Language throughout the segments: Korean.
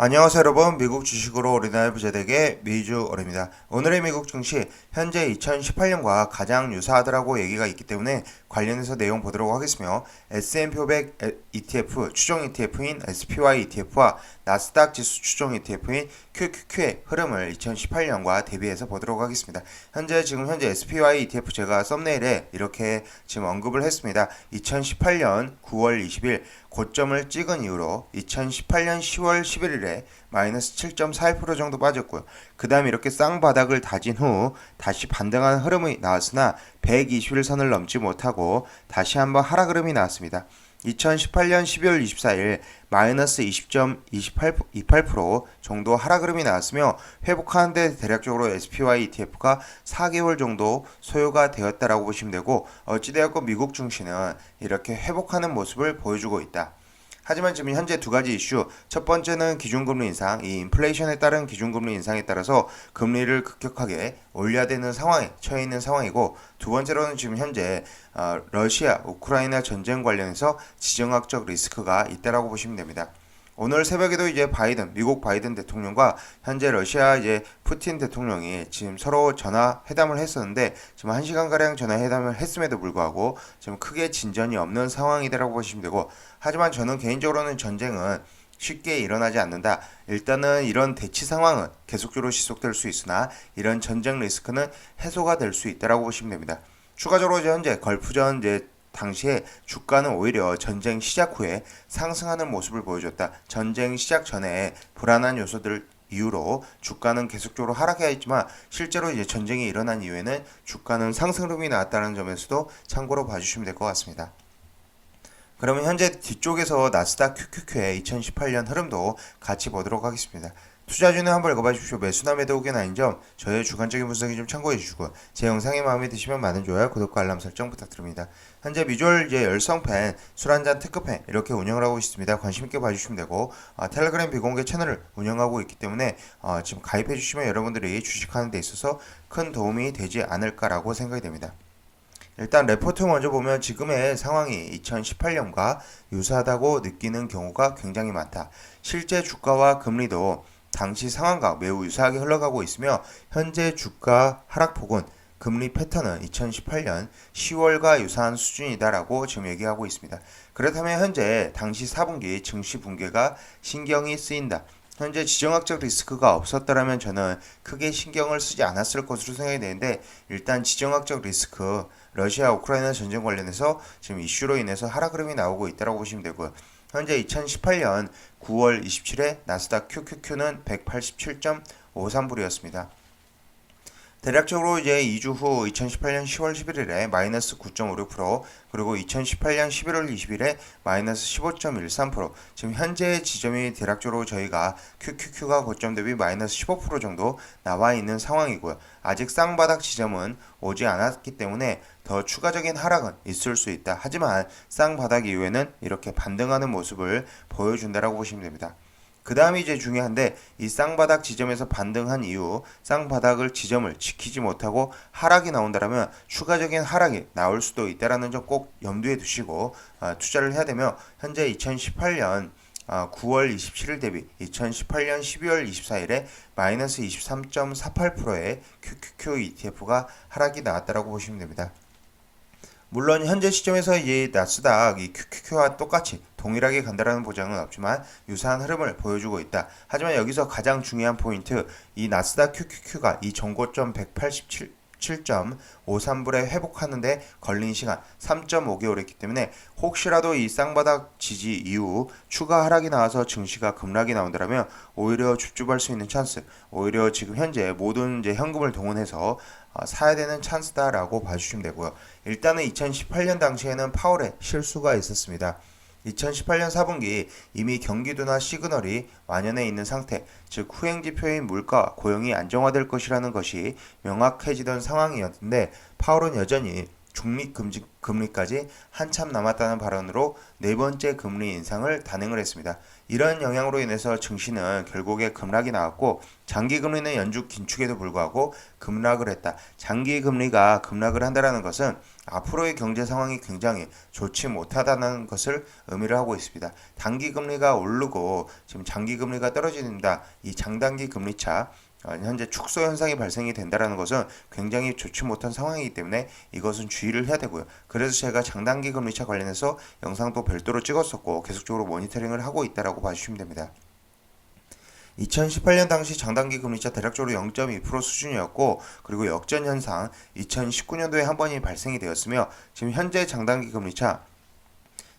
안녕하세요 여러분. 미국 주식으로 우리나라 부자되게 미주 어입니다. 오늘의 미국 증시 현재 2018년과 가장 유사하다라고 얘기가 있기 때문에 관련해서 내용 보도록 하겠으며 S&P 500 ETF 추종 ETF인 SPY ETF와 나스닥 지수 추종 ETF인 QQQ의 흐름을 2018년과 대비해서 보도록 하겠습니다. 현재 지금 현재 SPY ETF 제가 썸네일에 이렇게 지금 언급을 했습니다. 2018년 9월 20일 고점을 찍은 이후로 2018년 10월 11일에 마이너스 7.41% 정도 빠졌고요. 그 다음에 이렇게 쌍바닥을 다진 후 다시 반등하는 흐름이 나왔으나 120일 선을 넘지 못하고 다시 한번 하락 흐름이 나왔습니다. 2018년 12월 24일 마이너스 20.28% 정도 하락 흐름이 나왔으며 회복하는데 대략적으로 SPY ETF가 4개월 정도 소요가 되었다라고 보시면 되고 어찌되었건 미국 증시는 이렇게 회복하는 모습을 보여주고 있다. 하지만 지금 현재 두 가지 이슈. 첫 번째는 기준금리 인상, 이 인플레이션에 따른 기준금리 인상에 따라서 금리를 급격하게 올려야 되는 상황에 처해 있는 상황이고 두 번째로는 지금 현재 어, 러시아 우크라이나 전쟁 관련해서 지정학적 리스크가 있다라고 보시면 됩니다. 오늘 새벽에도 이제 바이든 미국 바이든 대통령과 현재 러시아 이제 푸틴 대통령이 지금 서로 전화 회담을 했었는데 지금 한 시간 가량 전화 회담을 했음에도 불구하고 지금 크게 진전이 없는 상황이다라고 보시면 되고 하지만 저는 개인적으로는 전쟁은 쉽게 일어나지 않는다. 일단은 이런 대치 상황은 계속적으로 지속될 수 있으나 이런 전쟁 리스크는 해소가 될 수 있다라고 보시면 됩니다. 추가적으로 현재 걸프전 이제 당시에 주가는 오히려 전쟁 시작 후에 상승하는 모습을 보여줬다. 전쟁 시작 전에 불안한 요소들 이유로 주가는 계속적으로 하락해야 했지만 실제로 이제 전쟁이 일어난 이후에는 주가는 상승 흐름이 나왔다는 점에서도 참고로 봐주시면 될 것 같습니다. 그러면 현재 뒤쪽에서 나스닥 QQQ의 2018년 흐름도 같이 보도록 하겠습니다. 투자주는 한번 읽어봐 주십시오. 매수나 매도 의견 아닌 점 저의 주관적인 분석이 좀 참고해 주시고 제 영상이 마음에 드시면 많은 좋아요, 구독과 알람 설정 부탁드립니다. 현재 미주얼 이제 열성팬, 술 한잔 특급팬 이렇게 운영을 하고 있습니다. 관심 있게 봐주시면 되고 어, 텔레그램 비공개 채널을 운영하고 있기 때문에 어, 지금 가입해 주시면 여러분들이 주식하는 데 있어서 큰 도움이 되지 않을까라고 생각이 됩니다. 일단 레포트 먼저 보면 지금의 상황이 2018년과 유사하다고 느끼는 경우가 굉장히 많다. 실제 주가와 금리도 당시 상황과 매우 유사하게 흘러가고 있으며 현재 주가 하락폭은 금리 패턴은 2018년 10월과 유사한 수준이다라고 지금 얘기하고 있습니다. 그렇다면 현재 당시 4분기 증시 붕괴가 신경이 쓰인다. 현재 지정학적 리스크가 없었더라면 저는 크게 신경을 쓰지 않았을 것으로 생각이 되는데 일단 지정학적 리스크 러시아 우크라이나 전쟁 관련해서 지금 이슈로 인해서 하락 흐름이 나오고 있다고 보시면 되고요. 현재 2018년 9월 27일 나스닥 QQQ는 187.53불이었습니다. 대략적으로 이제 2주 후 2018년 10월 11일에 마이너스 9.56% 그리고 2018년 11월 20일에 마이너스 15.13% 지금 현재 지점이 대략적으로 저희가 QQQ가 고점 대비 마이너스 15% 정도 나와 있는 상황이고요. 아직 쌍바닥 지점은 오지 않았기 때문에 더 추가적인 하락은 있을 수 있다. 하지만 쌍바닥 이후에는 이렇게 반등하는 모습을 보여준다라고 보시면 됩니다. 그 다음이 이제 중요한데 이 쌍바닥 지점에서 반등한 이후 쌍바닥을 지점을 지키지 못하고 하락이 나온다면 추가적인 하락이 나올 수도 있다라는 점 꼭 염두에 두시고 어, 투자를 해야 되며 현재 2018년 어, 9월 27일 대비 2018년 12월 24일에 마이너스 23.48%의 QQQ ETF가 하락이 나왔다라고 보시면 됩니다. 물론 현재 시점에서 이 나스닥 이 QQQ와 똑같이 동일하게 간다라는 보장은 없지만 유사한 흐름을 보여주고 있다. 하지만 여기서 가장 중요한 포인트 이 나스닥 QQQ가 이 전고점 187 7.53불에 회복하는데 걸린 시간 3.5개월이기 때문에 혹시라도 이 쌍바닥 지지 이후 추가 하락이 나와서 증시가 급락이 나온다면 오히려 줍줍할 수 있는 찬스, 오히려 지금 현재 모든 이제 현금을 동원해서 어, 사야 되는 찬스다라고 봐주시면 되고요. 일단은 2018년 당시에는 파월에 실수가 있었습니다. 2018년 4분기 이미 경기도나 시그널이 완연해 있는 상태, 즉 후행 지표인 물가, 고용이 안정화될 것이라는 것이 명확해지던 상황이었는데 파월은 여전히 중립 금지, 금리까지 한참 남았다는 발언으로 네 번째 금리 인상을 단행을 했습니다. 이런 영향으로 인해서 증시는 결국에 급락이 나왔고 장기 금리는 연중 긴축에도 불구하고 급락을 했다. 장기 금리가 급락을 한다라는 것은 앞으로의 경제 상황이 굉장히 좋지 못하다는 것을 의미를 하고 있습니다. 단기 금리가 오르고 지금 장기 금리가 떨어진다. 이 장단기 금리 차 어, 현재 축소 현상이 발생이 된다라는 것은 굉장히 좋지 못한 상황이기 때문에 이것은 주의를 해야 되고요. 그래서 제가 장단기 금리차 관련해서 영상도 별도로 찍었었고 계속적으로 모니터링을 하고 있다라고 봐주시면 됩니다. 2018년 당시 장단기 금리차 대략적으로 0.2% 수준이었고 그리고 역전 현상 2019년도에 한 번이 발생이 되었으며 지금 현재 장단기 금리차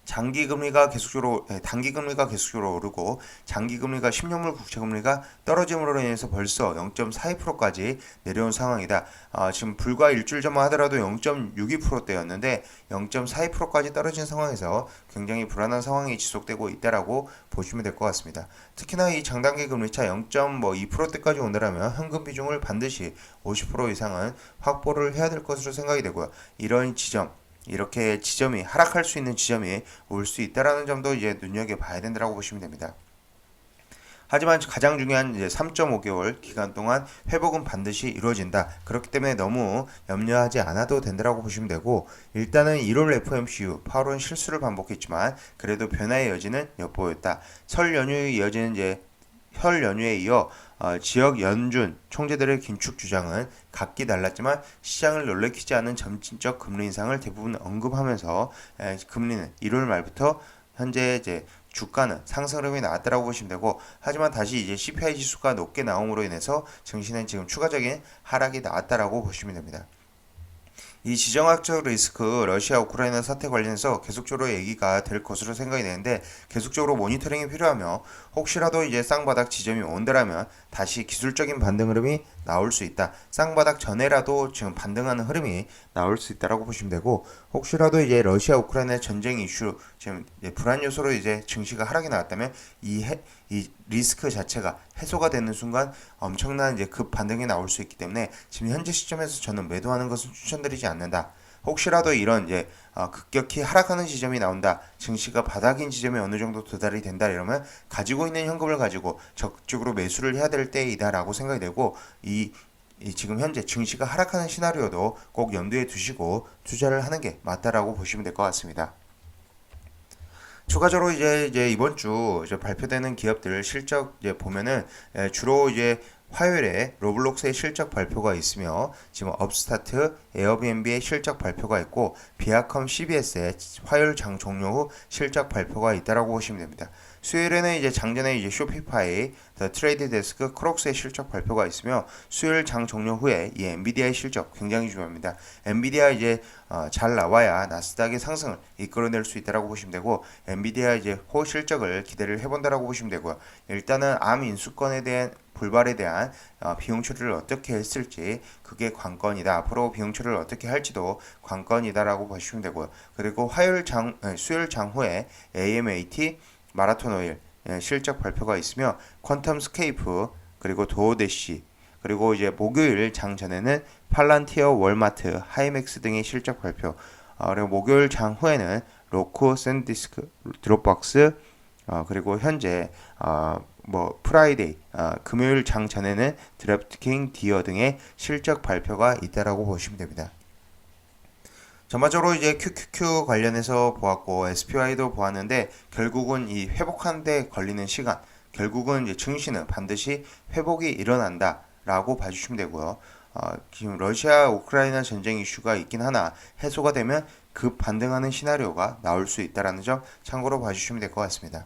장기 금리가 계속적으로 예, 단기 금리가 계속적으로 오르고 장기 금리가 10년물 국채 금리가 떨어짐으로 인해서 벌써 0.42%까지 내려온 상황이다. 아, 지금 불과 일주일 전만 하더라도 0.62%대였는데 0.42%까지 떨어진 상황에서 굉장히 불안한 상황이 지속되고 있다라고 보시면 될 것 같습니다. 특히나 이 장단기 금리차 0.2%대까지 온다라면 현금 비중을 반드시 50% 이상은 확보를 해야 될 것으로 생각이 되고요. 이런 지점 이렇게 지점이 하락할 수 있는 지점이 올 수 있다라는 점도 이제 눈여겨 봐야 된다고 보시면 됩니다. 하지만 가장 중요한 이제 3.5개월 기간 동안 회복은 반드시 이루어진다. 그렇기 때문에 너무 염려하지 않아도 된다고 보시면 되고 일단은 1월 FOMC 후 파월은 실수를 반복했지만 그래도 변화의 여지는 엿보였다. 설 연휴에 이어지는 이제 설 연휴에 이어 어, 지역 연준 총재들의 긴축 주장은 각기 달랐지만 시장을 놀래키지 않은 점진적 금리 인상을 대부분 언급하면서 에, 금리는 1월 말부터 현재 이제 주가는 상승 흐름이 나왔다라고 보시면 되고 하지만 다시 이제 CPI 지수가 높게 나옴으로 인해서 증시는 지금 추가적인 하락이 나왔다라고 보시면 됩니다. 이 지정학적 리스크 러시아 우크라이나 사태 관련해서 계속적으로 얘기가 될 것으로 생각이 되는데 계속적으로 모니터링이 필요하며 혹시라도 이제 쌍바닥 지점이 온다라면 다시 기술적인 반등 흐름이 나올 수 있다. 쌍바닥 전에라도 지금 반등하는 흐름이 나올 수 있다라고 보시면 되고 혹시라도 이제 러시아 우크라이나 전쟁 이슈 지금 불안 요소로 이제 증시가 하락이 나왔다면 이, 해, 이 리스크 자체가 해소가 되는 순간 엄청난 이제 급 반등이 나올 수 있기 때문에 지금 현재 시점에서 저는 매도하는 것은 추천드리지 않는다. 혹시라도 이런 이제 어, 급격히 하락하는 지점이 나온다. 증시가 바닥인 지점에 어느 정도 도달이 된다 이러면 가지고 있는 현금을 가지고 적극적으로 매수를 해야 될 때이다라고 생각이 되고 이, 이 지금 현재 증시가 하락하는 시나리오도 꼭 염두에 두시고 투자를 하는 게 맞다라고 보시면 될 것 같습니다. 추가적으로 이제 이제 이번 주 이제 발표되는 기업들 실적 이제 보면은 예, 주로 이제 화요일에 로블록스의 실적 발표가 있으며 지금 업스타트, 에어비앤비의 실적 발표가 있고 비아컴 CBS의 화요일 장 종료 후 실적 발표가 있다라고 보시면 됩니다. 수요일에는 이제 장전에 이제 쇼피파이, 더 트레이드 데스크, 크록스의 실적 발표가 있으며 수요일 장 종료 후에 이 엔비디아의 실적 굉장히 중요합니다. 엔비디아 이제 어, 잘 나와야 나스닥의 상승을 이끌어낼 수 있다라고 보시면 되고 엔비디아 이제 호 실적을 기대를 해본다라고 보시면 되고요. 일단은 암 인수권에 대한 불발에 대한 어, 비용 처리를 어떻게 했을지 그게 관건이다. 앞으로 비용 처리를 어떻게 할지도 관건이다라고 보시면 되고요. 그리고 화요일 장 수요일 장후에 AMAT 마라톤 오일 예, 실적 발표가 있으며 퀀텀 스케이프 그리고 도어대시 그리고 이제 목요일 장 전에는 팔란티어, 월마트, 하이맥스 등의 실적 발표 어, 그리고 목요일 장 후에는 로코, 샌디스크, 드롭박스 어, 그리고 현재 어, 뭐 프라이데이 어, 금요일 장 전에는 드래프트킹, 디어 등의 실적 발표가 있다라고 보시면 됩니다. 전반적으로 이제 QQQ 관련해서 보았고 SPY도 보았는데 결국은 이 회복하는데 걸리는 시간 결국은 이제 증시는 반드시 회복이 일어난다라고 봐주시면 되고요. 어, 지금 러시아 우크라이나 전쟁 이슈가 있긴 하나 해소가 되면 급 반등하는 시나리오가 나올 수 있다라는 점 참고로 봐주시면 될 것 같습니다.